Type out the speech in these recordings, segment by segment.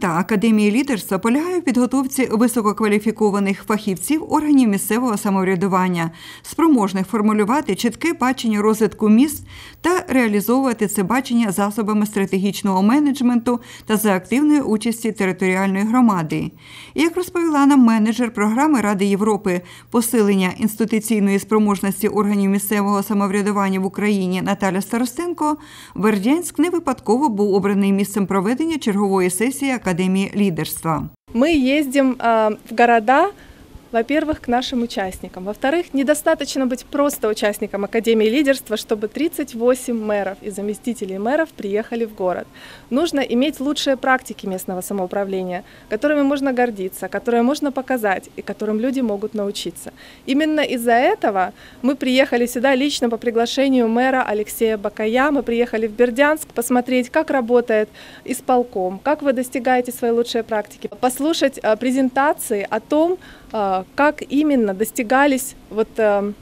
Мета академії лідерства полягає в підготовці висококваліфікованих фахівців органів місцевого самоврядування, спроможних формулювати чітке бачення розвитку міст та реалізовувати це бачення засобами стратегічного менеджменту та за активної участі територіальної громади. І як розповіла нам менеджер програми Ради Європи посилення інституційної спроможності органів місцевого самоврядування в Україні Наталя Старостенко, Бердянськ не випадково був обраний місцем проведення чергової сесії Академії лідерства. Мы ездим э, в города, во-первых, к нашим участникам. Во-вторых, недостаточно быть просто участником Академии лидерства, чтобы 38 мэров и заместителей мэров приехали в город. Нужно иметь лучшие практики местного самоуправления, которыми можно гордиться, которые можно показать и которым люди могут научиться. Именно из-за этого мы приехали сюда лично по приглашению мэра Алексея Бакая. Мы приехали в Бердянск посмотреть, как работает исполком, как вы достигаете свои лучшие практики, послушать э, презентации о том, как именно достигались, вот э,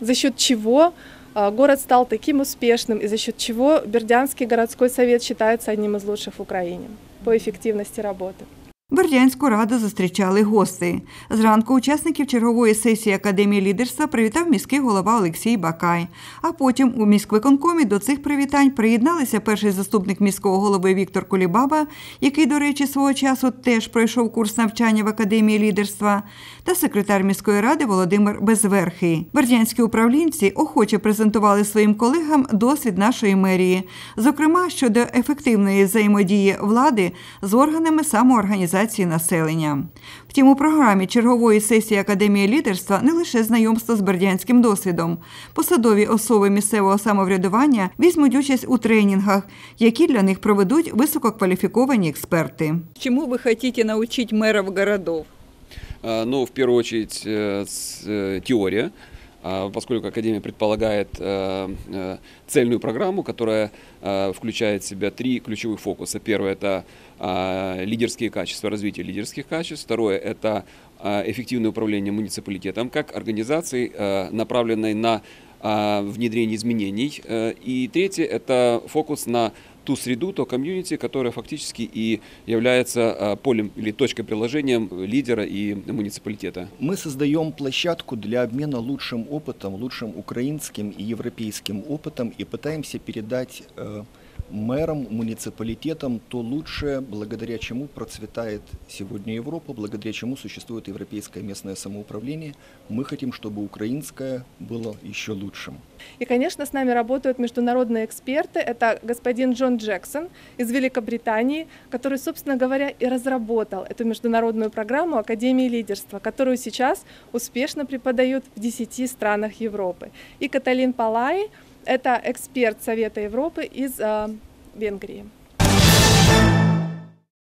за счет чего э, город стал таким успешным и за счет чего Бердянский городской совет считается одним из лучших в Украине по эффективности работы. Бердянську раду зустрічали гости. Зранку учасників чергової сесії Академії лідерства привітав міський голова Олексій Бакай. А потім у міськвиконкомі до цих привітань приєдналися перший заступник міського голови Віктор Кулібаба, який, до речі, свого часу теж пройшов курс навчання в Академії лідерства, та секретар міської ради Володимир Безверхий. Бердянські управлінці охоче презентували своїм колегам досвід нашої мерії, зокрема щодо ефективної взаємодії влади з органами самоорганізації населення. Втім, у програмі чергової сесії Академії лідерства не лише знайомство з бердянським досвідом. Посадові особи місцевого самоврядування візьмуть участь у тренінгах, які для них проведуть висококваліфіковані експерти. Чему вы хотите научить мэров городов? А, Ну, в первую очередь, э, с- э, теория, а, Поскольку Академия предполагает э, э, цельную программу, которая э, включает в себя три ключевых фокуса. Первое – это а, лидерские качества, развитие лидерских качеств. Второе – это а, эффективное управление муниципалитетом как организацией, направленной на а, внедрение изменений. И третье – это фокус на ту среду, то комьюнити, которое фактически и является а, полем или точкой приложения лидера и муниципалитета. Мы создаем площадку для обмена лучшим опытом, лучшим украинским и европейским опытом и пытаемся передать мэрам, муниципалитетам то лучшее, благодаря чему процветает сегодня Европа, благодаря чему существует европейское местное самоуправление. Мы хотим, чтобы украинское было еще лучшим. И, конечно, с нами работают международные эксперты. Это господин Джон Джексон из Великобритании, который, собственно говоря, и разработал эту международную программу Академии лидерства, которую сейчас успешно преподают в 10 странах Европы. И Каталин Палай – это эксперт Совета Европы из э, Венгрии.